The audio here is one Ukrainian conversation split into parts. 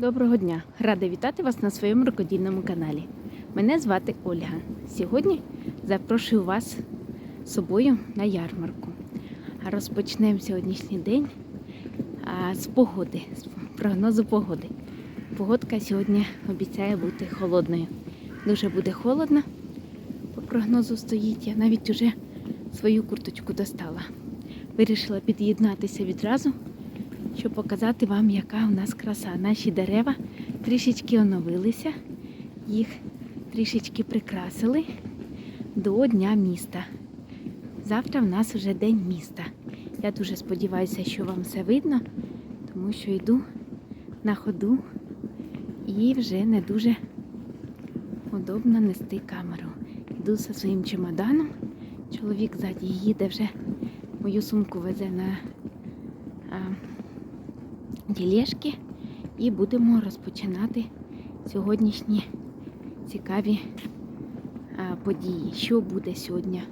Доброго дня! Рада вітати вас на своєму рукодільному каналі. Мене звати Ольга. Сьогодні запрошую вас з собою на ярмарку. Розпочнемо сьогоднішній день з погоди, з прогнозу погоди. Погодка сьогодні обіцяє бути холодною. Дуже буде холодно. По прогнозу стоїть. Я навіть уже свою курточку достала. Вирішила під'єднатися відразу щоб показати вам, яка у нас краса. Наші дерева трішечки оновилися, їх трішечки прикрасили до Дня міста. Завтра в нас вже День міста. Я дуже сподіваюся, що вам все видно, тому що йду на ходу і вже не дуже удобно нести камеру. Йду зі своїм чемоданом. Чоловік ззаді їде вже мою сумку везе на ділешки і будемо розпочинати сьогоднішні цікаві події. Що буде сьогодні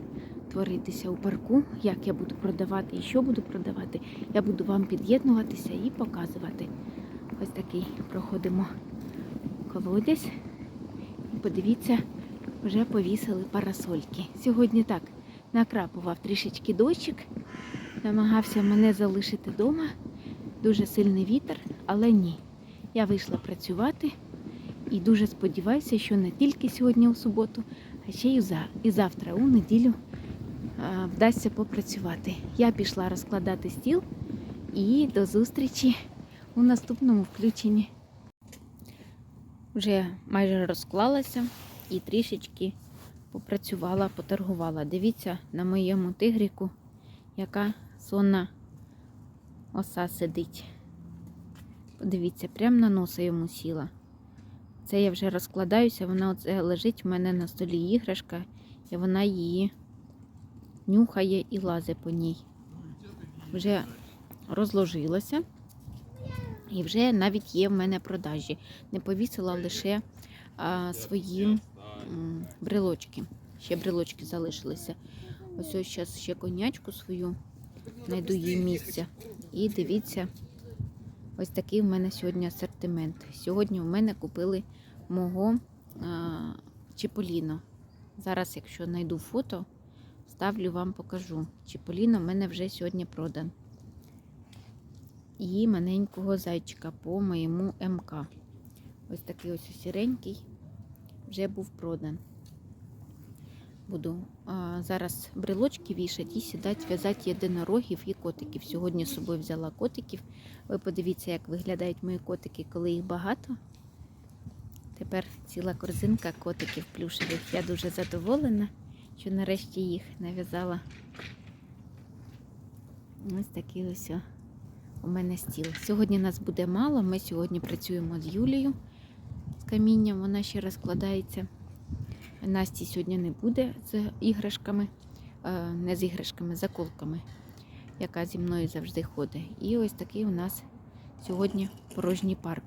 творитися у парку, як я буду продавати і що буду продавати, я буду вам під'єднуватися і показувати. Ось такий проходимо колодязь. Подивіться, вже повісили парасольки. Сьогодні так накрапував трішечки дощик, намагався мене залишити вдома дуже сильний вітер, але ні. Я вийшла працювати і дуже сподіваюся, що не тільки сьогодні у суботу, а ще й і завтра, у неділю, вдасться попрацювати. Я пішла розкладати стіл і до зустрічі у наступному включенні. Вже майже розклалася і трішечки попрацювала, поторгувала. Дивіться на моєму тигріку, яка сонна оса сидить. Подивіться, прямо на носа йому сіла. Це я вже розкладаюся, вона оце лежить в мене на столі іграшка, і вона її нюхає і лазить по ній. Вже розложилася. І вже навіть є в мене продажі. Не повісила лише а, свої м, брелочки. Ще брелочки залишилися. Ось ось зараз ще конячку свою знайду їй місце. І дивіться, ось такий в мене сьогодні асортимент. Сьогодні в мене купили мого Чіполіно. Зараз, якщо знайду фото, ставлю вам покажу. Чіполіно в мене вже сьогодні продан. І маленького зайчика по моєму МК. Ось такий ось сіренький вже був продан. Буду зараз брелочки вішати і сідати, в'язати єдинорогів і котиків. Сьогодні з собою взяла котиків. Ви подивіться, як виглядають мої котики, коли їх багато. Тепер ціла корзинка котиків плюшевих. Я дуже задоволена, що нарешті їх нав'язала. Ось такий ось у мене стіл. Сьогодні нас буде мало. Ми сьогодні працюємо з Юлією з камінням, вона ще розкладається. Насті сьогодні не буде з іграшками, е, не з іграшками, з заколками, яка зі мною завжди ходить. І ось такий у нас сьогодні порожній парк.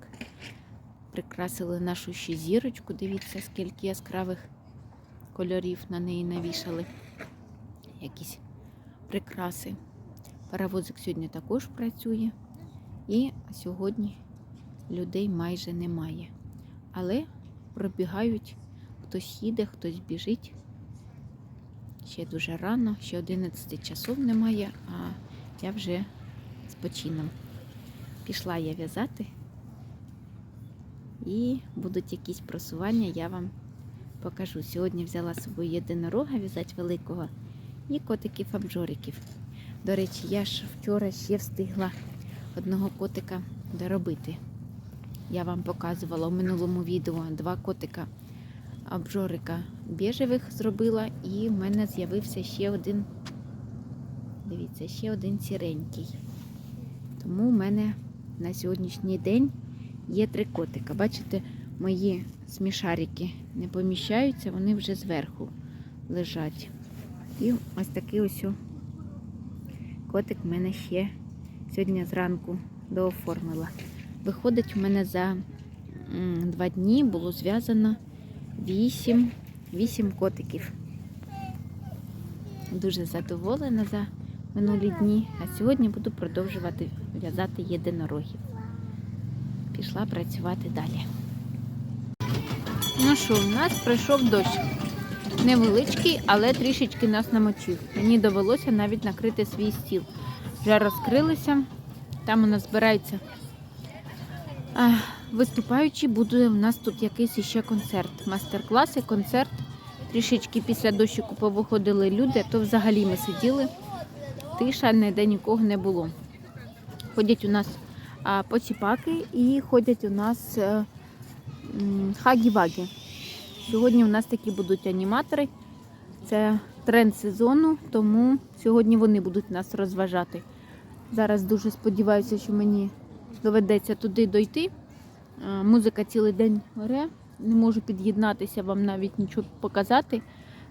Прикрасили нашу ще зірочку. Дивіться, скільки яскравих кольорів на неї навішали. Якісь прикраси. Паровозик сьогодні також працює. І сьогодні людей майже немає. Але пробігають хтось їде, хтось біжить. Ще дуже рано, ще 11 часов немає, а я вже з почином. Пішла я в'язати і будуть якісь просування, я вам покажу. Сьогодні взяла з собою єдинорога в'язати великого і котиків обжориків. До речі, я ж вчора ще встигла одного котика доробити. Я вам показувала у минулому відео два котика обжорика біжевих зробила, і в мене з'явився ще один, дивіться, ще один сіренький. Тому в мене на сьогоднішній день є три котика. Бачите, мої смішарики не поміщаються, вони вже зверху лежать. І ось такий ось котик в мене ще сьогодні зранку дооформила. Виходить, у мене за два дні було зв'язано 8, 8 котиків. Дуже задоволена за минулі дні, а сьогодні буду продовжувати в'язати єдинорогів. пішла працювати далі. Ну що, у нас прийшов дощ. Невеличкий, але трішечки нас намочив. Мені довелося навіть накрити свій стіл. Вже розкрилися. Там у нас збирається а, виступаючий, буде у нас тут якийсь іще концерт. Мастер-класи, концерт. Трішечки після дощику повиходили люди, то взагалі ми сиділи. Тиша, ніде нікого не було. Ходять у нас поціпаки і ходять у нас е, хагі-вагі. Сьогодні у нас такі будуть аніматори. Це тренд сезону, тому сьогодні вони будуть нас розважати. Зараз дуже сподіваюся, що мені доведеться туди дойти. Е, Музика цілий день горе. Не можу під'єднатися, вам навіть нічого показати.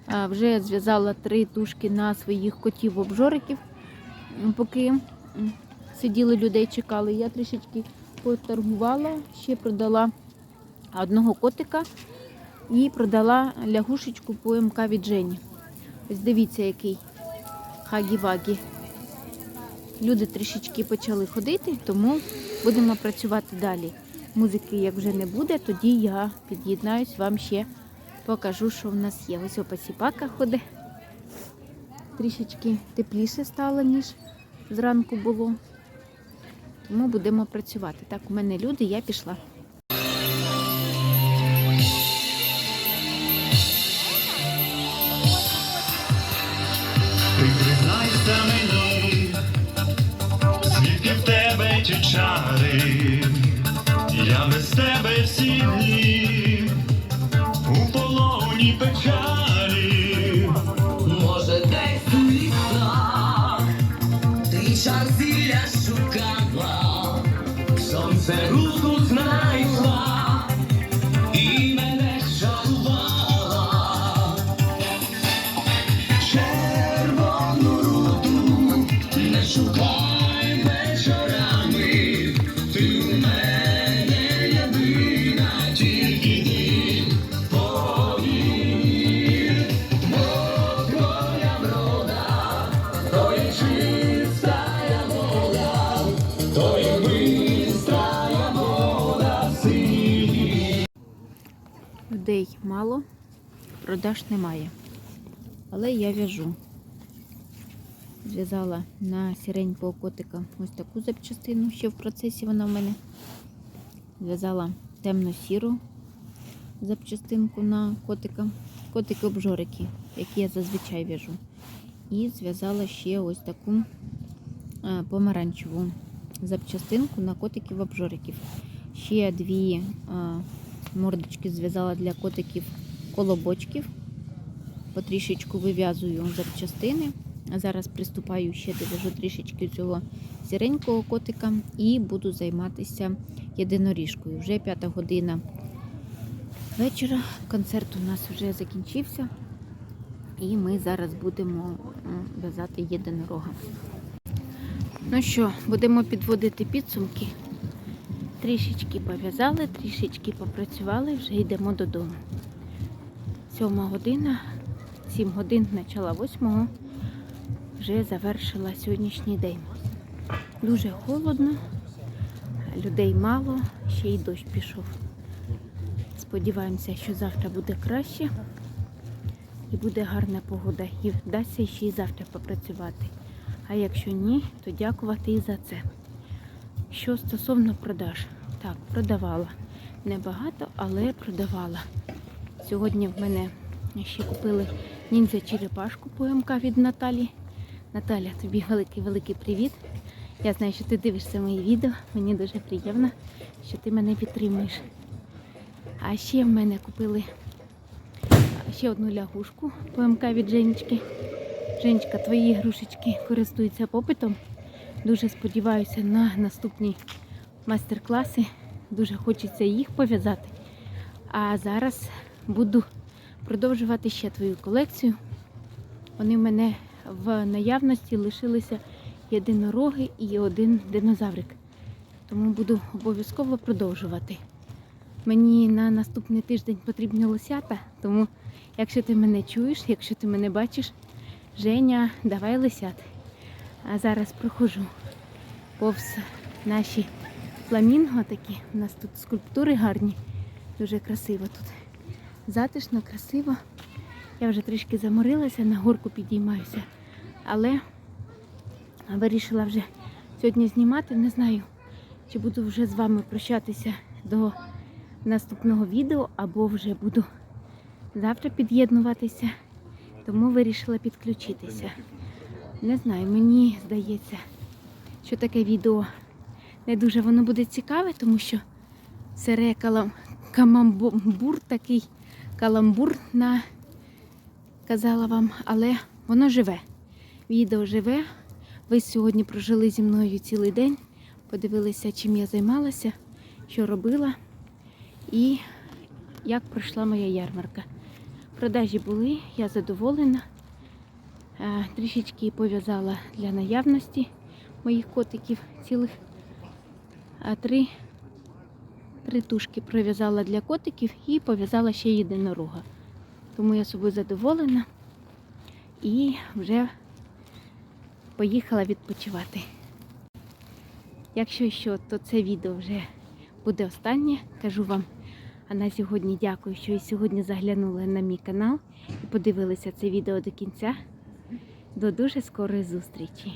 Е, Вже зв'язала три тушки на своїх котів-обжориків. Поки сиділи людей, чекали. Я трішечки поторгувала, ще продала одного котика і продала лягушечку по МК від Жені. Ось дивіться, який хагі-вагі. Люди трішечки почали ходити, тому будемо працювати далі. Музики, як вже не буде, тоді я під'єднаюсь, вам ще покажу, що в нас є. Ось опасіпака ходить. Трішечки тепліше стало, ніж зранку було. Тому будемо працювати. Так, у мене люди, я пішла. Людей мало, продаж немає. Але я в'яжу. Зв'язала на сіренького котика ось таку запчастину, ще в процесі вона в мене. Зв'язала темно-сіру запчастинку на котика. Котики-обжорики, які я зазвичай в'яжу. І зв'язала ще ось таку е, помаранчеву запчастинку на котиків-обжориків. Ще дві е, мордочки зв'язала для котиків колобочків. Потрішечку вив'язую запчастини. А зараз приступаю ще довяжу трішечки цього сіренького котика і буду займатися єдиноріжкою. Вже п'ята година вечора. Концерт у нас вже закінчився. І ми зараз будемо в'язати єдинорога. Ну що, будемо підводити підсумки. Трішечки пов'язали, трішечки попрацювали, вже йдемо додому. Сьома година, сім годин, почала восьмого, вже завершила сьогоднішній день. Дуже холодно, людей мало, ще й дощ пішов. Сподіваємося, що завтра буде краще і буде гарна погода. І вдасться ще й завтра попрацювати. А якщо ні, то дякувати і за це. Що стосовно продаж, так, продавала. Небагато, але продавала. Сьогодні в мене ще купили ніндзя черепашку ПМК від Наталі. Наталя, тобі великий-великий привіт. Я знаю, що ти дивишся мої відео. Мені дуже приємно, що ти мене підтримуєш. А ще в мене купили ще одну лягушку ПМК від Женечки. Женечка, твої ігрушечки користуються попитом. Дуже сподіваюся на наступні майстер-класи. Дуже хочеться їх пов'язати. А зараз буду продовжувати ще твою колекцію. Вони в мене в наявності лишилися єдинороги і один динозаврик. Тому буду обов'язково продовжувати. Мені на наступний тиждень потрібні лосята, тому якщо ти мене чуєш, якщо ти мене бачиш, Женя, давай лисят. А зараз проходжу повз наші фламінго такі. У нас тут скульптури гарні. Дуже красиво тут. Затишно, красиво. Я вже трішки заморилася, на горку підіймаюся. Але вирішила вже сьогодні знімати. Не знаю, чи буду вже з вами прощатися до наступного відео, або вже буду завтра під'єднуватися. Тому вирішила підключитися. Не знаю, мені здається, що таке відео не дуже воно буде цікаве, тому що сере калам... камамбур такий каламбур на казала вам, але воно живе. Відео живе. Ви сьогодні прожили зі мною цілий день, подивилися, чим я займалася, що робила і як пройшла моя ярмарка. Продажі були, я задоволена. Е, Трішечки пов'язала для наявності моїх котиків цілих три, три тушки пров'язала для котиків і пов'язала ще єдинорога. Тому я собою задоволена і вже поїхала відпочивати. Якщо що, то це відео вже буде останнє. Кажу вам, а на сьогодні дякую, що і сьогодні заглянули на мій канал і подивилися це відео до кінця. До дуже скорої зустрічі!